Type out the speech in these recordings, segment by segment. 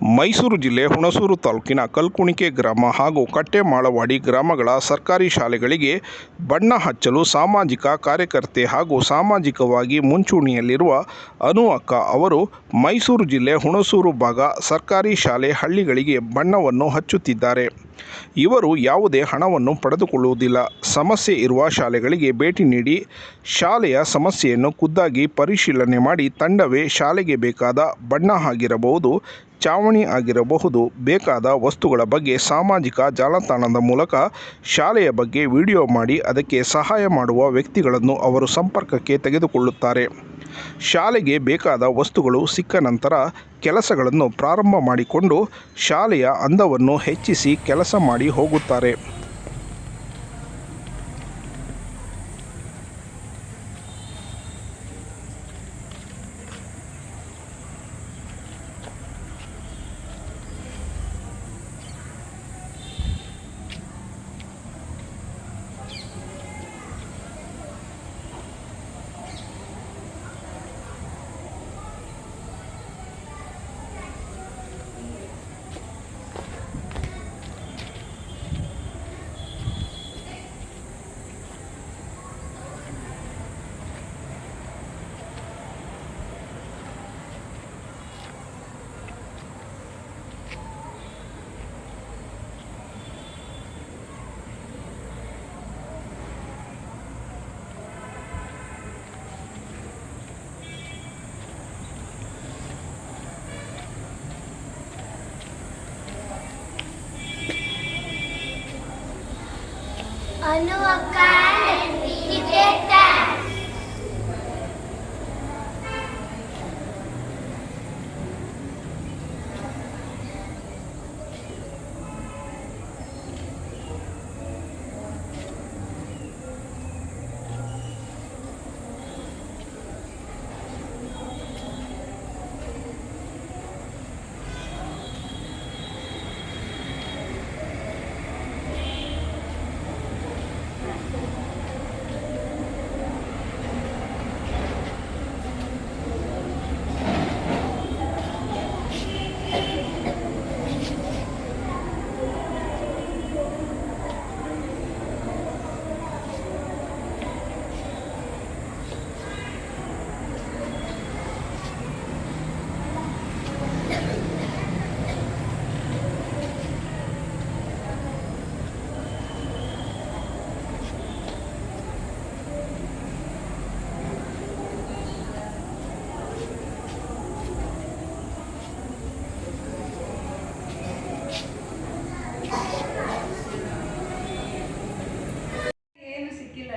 ಮೈಸೂರು ಜಿಲ್ಲೆ ಹುಣಸೂರು ತಾಲೂಕಿನ ಕಲ್ಕುಣಿಕೆ ಗ್ರಾಮ ಹಾಗೂ ಕಟ್ಟೆಮಾಳವಾಡಿ ಗ್ರಾಮಗಳ ಸರ್ಕಾರಿ ಶಾಲೆಗಳಿಗೆ ಬಣ್ಣ ಹಚ್ಚಲು ಸಾಮಾಜಿಕ ಕಾರ್ಯಕರ್ತೆ ಹಾಗೂ ಸಾಮಾಜಿಕವಾಗಿ ಮುಂಚೂಣಿಯಲ್ಲಿರುವ ಅನು ಅಕ್ಕ ಅವರು ಮೈಸೂರು ಜಿಲ್ಲೆ ಹುಣಸೂರು ಭಾಗ ಸರ್ಕಾರಿ ಶಾಲೆ ಹಳ್ಳಿಗಳಿಗೆ ಬಣ್ಣವನ್ನು ಹಚ್ಚುತ್ತಿದ್ದಾರೆ. ಇವರು ಯಾವುದೇ ಹಣವನ್ನು ಪಡೆದುಕೊಳ್ಳುವುದಿಲ್ಲ. ಸಮಸ್ಯೆ ಇರುವ ಶಾಲೆಗಳಿಗೆ ಭೇಟಿ ನೀಡಿ ಶಾಲೆಯ ಸಮಸ್ಯೆಯನ್ನು ಖುದ್ದಾಗಿ ಪರಿಶೀಲನೆ ಮಾಡಿ ತಂಡವೇ ಶಾಲೆಗೆ ಬೇಕಾದ ಬಣ್ಣ ಆಗಿರಬಹುದು ಚಾವಣಿ ಆಗಿರಬಹುದು. ಬೇಕಾದ ವಸ್ತುಗಳ ಬಗ್ಗೆ ಸಾಮಾಜಿಕ ಜಾಲತಾಣದ ಮೂಲಕ ಶಾಲೆಯ ಬಗ್ಗೆ ವಿಡಿಯೋ ಮಾಡಿ ಅದಕ್ಕೆ ಸಹಾಯ ಮಾಡುವ ವ್ಯಕ್ತಿಗಳನ್ನು ಅವರು ಸಂಪರ್ಕಕ್ಕೆ ತೆಗೆದುಕೊಳ್ಳುತ್ತಾರೆ. ಶಾಲೆಗೆ ಬೇಕಾದ ವಸ್ತುಗಳು ಸಿಕ್ಕ ನಂತರ ಕೆಲಸಗಳನ್ನು ಪ್ರಾರಂಭ ಮಾಡಿಕೊಂಡು ಶಾಲೆಯ ಅಂದವನ್ನು ಹೆಚ್ಚಿಸಿ ಕೆಲಸ ಮಾಡಿ ಹೋಗುತ್ತಾರೆ. అను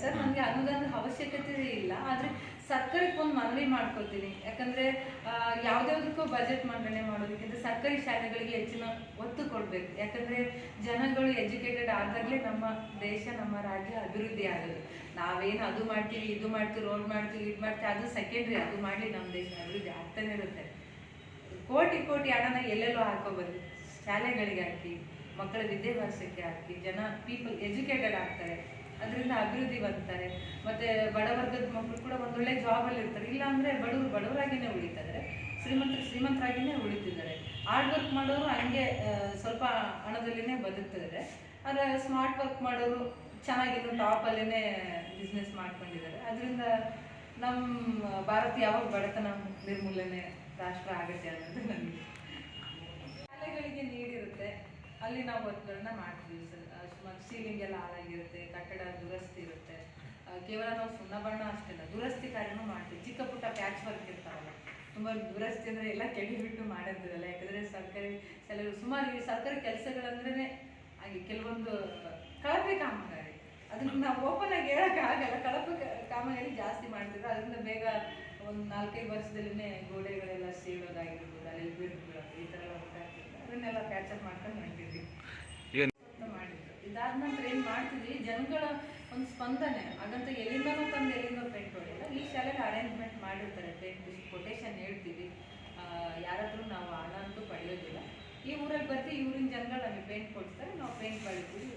ಸರ್, ನನಗೆ ಅನುದಾನದ ಅವಶ್ಯಕತೆ ಇಲ್ಲ, ಆದರೆ ಸರ್ಕಾರಕ್ಕೆ ಒಂದು ಮನವಿ ಮಾಡ್ಕೊತೀನಿ ಯಾಕಂದರೆ ಯಾವುದ್ಯಾವುದಕ್ಕೂ ಬಜೆಟ್ ಮಂಡನೆ ಮಾಡೋದಕ್ಕಿಂತ ಸರ್ಕಾರಿ ಶಾಲೆಗಳಿಗೆ ಹೆಚ್ಚಿನ ಒತ್ತು ಕೊಡಬೇಕು. ಯಾಕಂದರೆ, ಜನಗಳು ಎಜುಕೇಟೆಡ್ ಆದಾಗಲೇ ನಮ್ಮ ದೇಶ, ನಮ್ಮ ರಾಜ್ಯ ಅಭಿವೃದ್ಧಿ ಆಗೋದು ನಾವೇನು ಅದು ಮಾಡ್ತೀವಿ, ಇದು ಮಾಡ್ತೀವಿ ರೋಡ್ ಮಾಡ್ತೀವಿ, ಇದು ಮಾಡ್ತೀವಿ, ಅದು ಸೆಕೆಂಡ್ರಿ ಅದು ಮಾಡಿ ನಮ್ಮ ದೇಶ ಅಭಿವೃದ್ಧಿ ಆಗ್ತಾನೆ ಇರುತ್ತೆ. ಕೋಟಿ ಕೋಟಿ ಹಣನ ಎಲ್ಲೆಲ್ಲೋ ಹಾಕೋಬಾರ್ದು ಶಾಲೆಗಳಿಗೆ ಹಾಕಿ, ಮಕ್ಕಳ ವಿದ್ಯಾಭ್ಯಾಸಕ್ಕೆ ಹಾಕಿ, ಜನ ಪೀಪಲ್ ಎಜುಕೇಟೆಡ್ ಆಗ್ತಾರೆ. ಅದರಿಂದ ಅಭಿವೃದ್ಧಿ ಬರ್ತಾರೆ ಮತ್ತೆ ಬಡವರ್ಗದ ಮಕ್ಕಳು ಕೂಡ ಒಂದೊಳ್ಳೆ ಜಾಬಲ್ಲಿ ಇರ್ತಾರೆ. ಇಲ್ಲ ಅಂದರೆ ಬಡವರು ಬಡವರಾಗಿನೇ ಉಳಿತಾರೆ. ಶ್ರೀಮಂತರು ಶ್ರೀಮಂತರಾಗಿನೇ ಉಳಿತಿದ್ದಾರೆ. ಹಾರ್ಡ್ ವರ್ಕ್ ಮಾಡೋರು ಹಂಗೆ ಸ್ವಲ್ಪ ಹಣದಲ್ಲಿನೇ ಬದುಕ್ತಿದ್ದಾರೆ. ಆದರೆ ಸ್ಮಾರ್ಟ್ ವರ್ಕ್ ಮಾಡೋರು ಚೆನ್ನಾಗಿನ್ನು ಟಾಪಲ್ಲೇ ಬಿಸ್ನೆಸ್ ಮಾಡ್ಕೊಂಡಿದ್ದಾರೆ. ಅದರಿಂದ ನಮ್ಮ ಭಾರತ ಯಾವಾಗ ಬಡತನ ನಿರ್ಮೂಲನೆ ರಾಷ್ಟ್ರ ಆಗುತ್ತೆ ಅನ್ನೋದು ನನಗೆ. ಶಾಲೆಗಳಿಗೆ ನೀಡಿರುತ್ತೆ. ಅಲ್ಲಿ ನಾವು ಒತ್ತಡನ ಮಾಡ್ತೀವಿ ಸರ್. ಸೀಲಿಂಗ್ ಎಲ್ಲ ಹಾಳಾಗಿರುತ್ತೆ, ಕಟ್ಟಡ ದುರಸ್ತಿ ಇರುತ್ತೆ. ಕೇವಲ ನಾವು ಸುಣ್ಣ ಬಣ್ಣ ಅಷ್ಟೇ ದುರಸ್ತಿ ಕಾರ್ಯನೂ ಮಾಡ್ತೀವಿ. ಚಿಕ್ಕ ಪುಟ್ಟ ಪ್ಯಾಚ್ ವರ್ಕ್ ಇರ್ತಾವಲ್ಲ, ತುಂಬ ದುರಸ್ತಿ ಅಂದರೆ ಎಲ್ಲ ಕೆಡಿಬಿಟ್ಟು ಮಾಡೋದಿರಲ್ಲ ಯಾಕಂದರೆ ಸರ್ಕಾರಿ ಕೆಲವರು ಸುಮಾರು ಈ ಸರ್ಕಾರಿ ಕೆಲಸಗಳಂದ್ರೇ ಹಾಗೆ ಕೆಲವೊಂದು ಕಳಪೆ ಕಾಮಗಾರಿ. ಅದನ್ನ ನಾವು ಓಪನ್ ಆಗಿ ಹೇಳೋಕ್ಕಾಗಲ್ಲ ಕಳಪೆ ಕಾಮಗಾರಿ ಜಾಸ್ತಿ ಮಾಡ್ತಿದ್ರು ಅದರಿಂದ ಬೇಗ ಒಂದು ನಾಲ್ಕೈದು ವರ್ಷದಲ್ಲಿನೇ ಗೋಡೆಗಳೆಲ್ಲ ಸೀಳೋದಾಗಿರ್ಬೋದು ಅಲ್ಲಿ ಬಿಡ್ಬಿಡೋದು ಈ ಥರ ಎಲ್ಲ ಅದನ್ನೆಲ್ಲ ಪ್ಯಾಚಪ್ ಮಾಡ್ಕೊಂಡು ಹೊಂಟಿದ್ವಿ ಮಾಡ್ತಿದ್ವಿ ಜನಗಳ ಒಂದು ಸ್ಪಂದನೆ. ಹಾಗಂತ ಎಲ್ಲಿಂದನೂ ತಂದು ಎಲ್ಲಿಂದೋ ಪೇಂಟ್ ಹೊಡೆಯಲ್ಲ ಈ ಶಾಲೆಯಲ್ಲಿ ಅರೇಂಜ್ಮೆಂಟ್ ಮಾಡಿರ್ತಾರೆ. ಪೇಂಟ್ ಕೊಟೇಶನ್ ಹೇಳ್ತೀವಿ. ಯಾರಾದರೂ ನಾವು ಹಣ ಅಂತೂ ಪಡೆಯೋದಿಲ್ಲ. ಈ ಊರಲ್ಲಿ ಬರ್ತೀವಿ ಊರಿನ ಜನಗಳು ನಮಗೆ ಪೇಂಟ್ ಕೊಡ್ತಾರೆ ನಾವು ಪೇಂಟ್ ಮಾಡಿರ್ತೀವಿ